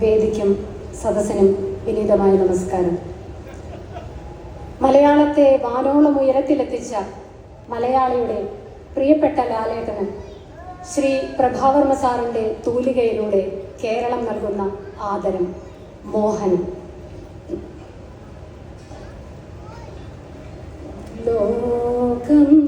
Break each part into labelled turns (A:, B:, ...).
A: വേദിക്കും സദസ്സിനും വിനീതമായ നമസ്കാരം. മലയാളത്തെ വാനോളം ഉയരത്തിലെത്തിച്ച മലയാളിയുടെ പ്രിയപ്പെട്ട ലാലേട്ടന് ശ്രീ പ്രഭാവർമ്മ സാറിന്റെ തൂലികയിലൂടെ കേരളം നൽകുന്ന ആദരം മോഹൻ ലോകം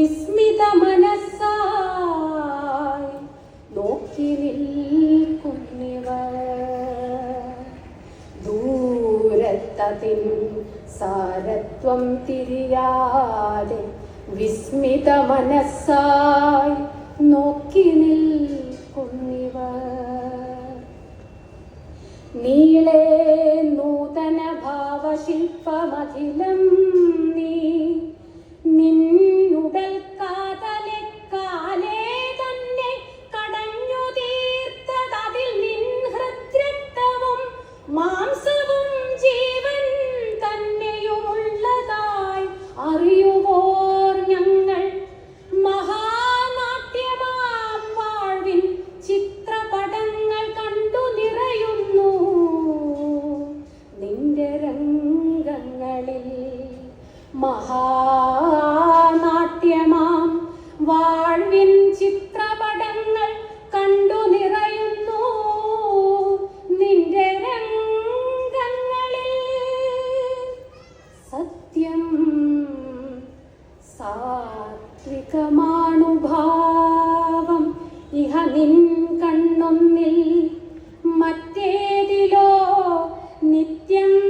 A: വിസ്മിത മനസ്സായി നോക്കി നിൽക്കുന്നവർ. ദൂരത്തതിൻ സാരത്വം തിരിയാതെ വിസ്മിത മനസ്സായി നോക്കി നിൽക്കുന്നവർ. നീളേ നൂതന ഭാവശില്പമഖിലം മഹാനാട്യമാം. വാഴ്വിൻ ചിത്രപടങ്ങൾ കണ്ടു നിറയുന്നു. നിന്റെ രംഗങ്ങളിൽ സത്യം സാത്വികമാണുഭാവം. ഇഹ നിൻ കണ്ണൊന്നിൽ മറ്റേതിലോ നിത്യം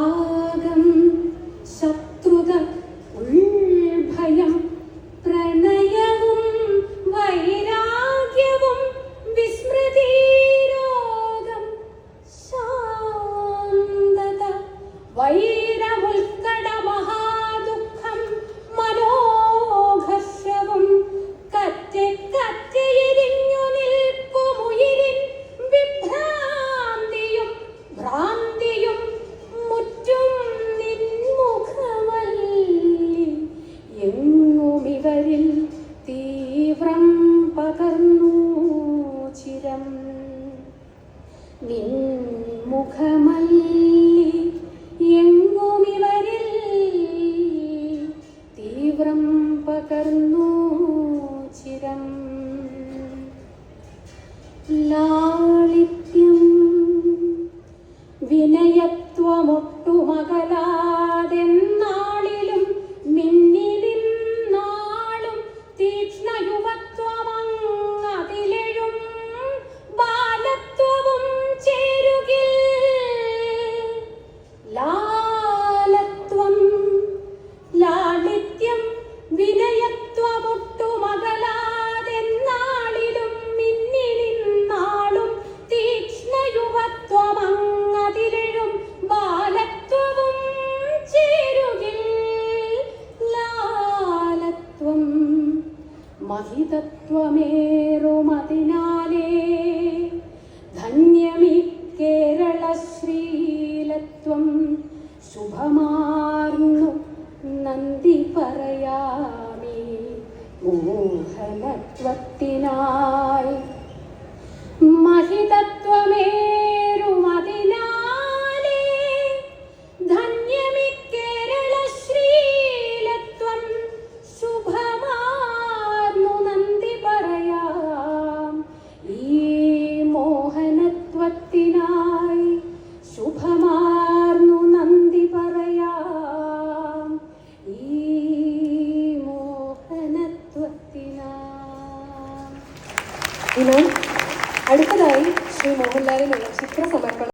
A: പകർന്നു ചിരം. നിൻമുഖമല്ലി എങ്ങുമിവരിൽ തീവ്രം പകർന്നു മഹിതത്വമേറുമതിനാലേ ധന്യമി കേരള ശ്രീലത്വം ശുഭമാർന്നു നന്ദി പറയാമേ. മോഹനത്വത്തിനായി മോഹനത്വത്തിനായി
B: ഇനി അടുത്തതായി